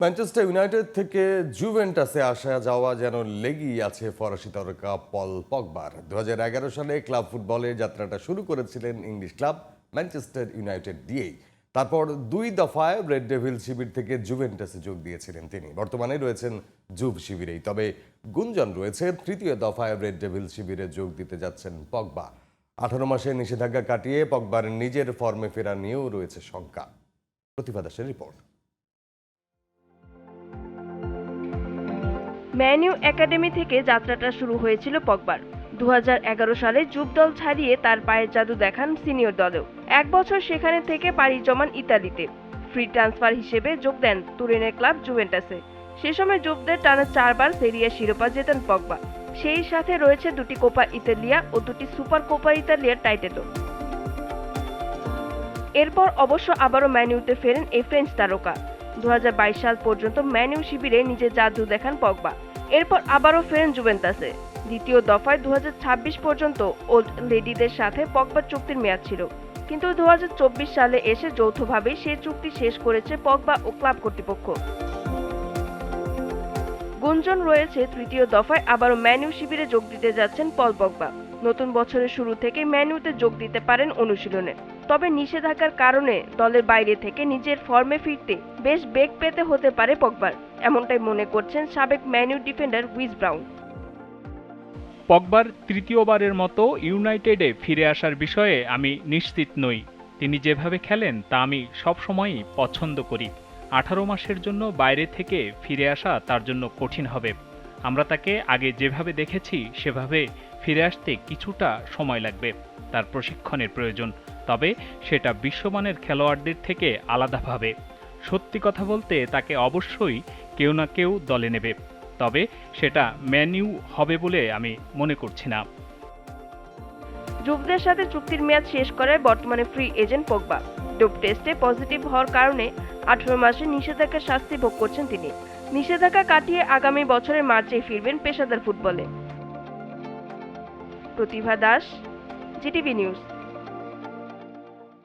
Manchester United থেকে জুভেন্টাসে আসা যাওয়া যেন লেগেই আছে ফরাসি তারকা পল পগবার দু সালে ক্লাব ফুটবলের যাত্রাটা শুরু করেছিলেন ইংলিশ ক্লাব ম্যানচেস্টার ইউনাইটেড দিয়েই। তারপর দুই দফায় রেড ডেভিল শিবির থেকে জুভেন্টাসে যোগ দিয়েছিলেন তিনি। বর্তমানে রয়েছেন জুভ শিবিরেই। তবে গুঞ্জন রয়েছে, তৃতীয় দফায় রেড ডেভিল শিবিরে যোগ দিতে যাচ্ছেন পগবা। আঠারো মাসের নিষেধাজ্ঞা কাটিয়ে পগবার নিজের ফর্মে ফেরা নিয়েও রয়েছে শঙ্কা। প্রতিভা দাসের রিপোর্ট। ম্যানইউ একাডেমি থেকে যাত্রাটা শুরু হয়েছিল পগবার। দু সালে যুব দল ছাড়িয়ে তার পায়ের জাদু দেখান সিনিয়র দলেও। এক বছর সেখানে থেকে পাড়ি জমান ইতালিতে। ফ্রি ট্রান্সফার হিসেবে যোগ দেন তুরিনের ক্লাব জুভেন্টাসে। সে সময় যুবদের টানা চারবার সেরিয়া শিরোপা জেতেন পগবা। সেই সাথে রয়েছে দুটি কোপা ইতালিয়া ও দুটি সুপার কোপা ইতালিয়ার টাইটেলও। এরপর অবশ্য আবারও ম্যানিউতে ফেরেন এই ফ্রেঞ্চ তারকা। দু হাজার বাইশ সাল পর্যন্ত ম্যানিউ শিবিরে নিজের জাদু দেখান পগবা। এরপর আবারও ফেরেন জুভেন্টাসে। দ্বিতীয় দফায় দুহাজার ছাব্বিশ পর্যন্ত ওল্ড লেডিদের সাথে পগবার চুক্তির মেয়াদ ছিল। কিন্তু দুহাজার চব্বিশ সালে এসে যৌথভাবেই সেই চুক্তি শেষ করেছে পগবা ও ক্লাব কর্তৃপক্ষ। গুঞ্জন রয়েছে, তৃতীয় দফায় আবারও ম্যানিউ শিবিরে যোগ দিতে যাচ্ছেন পল পগবা। নতুন বছরের শুরু থেকে ম্যানিউতে যোগ দিতে পারেন অনুশীলনে। তবে নিষেধাজ্ঞার কারণে দলের বাইরে থেকে নিজের ফর্মে ফিরতে বেশ বেগ পেতে হতে পারে পগবার। এমনটাই মনে করছেন সাবেক Man U defender Wes Brown. পগবার তৃতীয়বারের মতো ইউনাইটেডে ফিরে আসার বিষয়ে আমি নিশ্চিত নই। তিনি যেভাবে খেলেন, তা আমি সবসময়ই পছন্দ করি। আঠারো মাসের জন্য বাইরে থেকে ফিরে আসা তার জন্য কঠিন হবে। আমরা তাকে আগে যেভাবে দেখেছি, সেভাবে ফিরে আসতে কিছুটা সময় লাগবে, তার প্রশিক্ষণের প্রয়োজন। তবে সেটা বিশ্বমানের খেলোয়াড়দের থেকে আলাদাভাবে। সত্যি কথা বলতে তাকে অবশ্যই কেউ না কেউ দলে নেবে। তবে সেটা ম্যানিউ হবে বলে আমি মনে করছি না। যুবদের সাথে চুক্তির মেয়াদ শেষ করায় বর্তমানে ফ্রি এজেন্ট পগবা। ডোপ টেস্টে পজিটিভ হওয়ার কারণে আঠারো মাসে নিষেধাজ্ঞার শাস্তি ভোগ করছেন তিনি। নিষেধাজ্ঞা কাটিয়ে আগামী বছরের মার্চে ফিরবেন পেশাদার ফুটবলে। Pratibha Das, GTV news.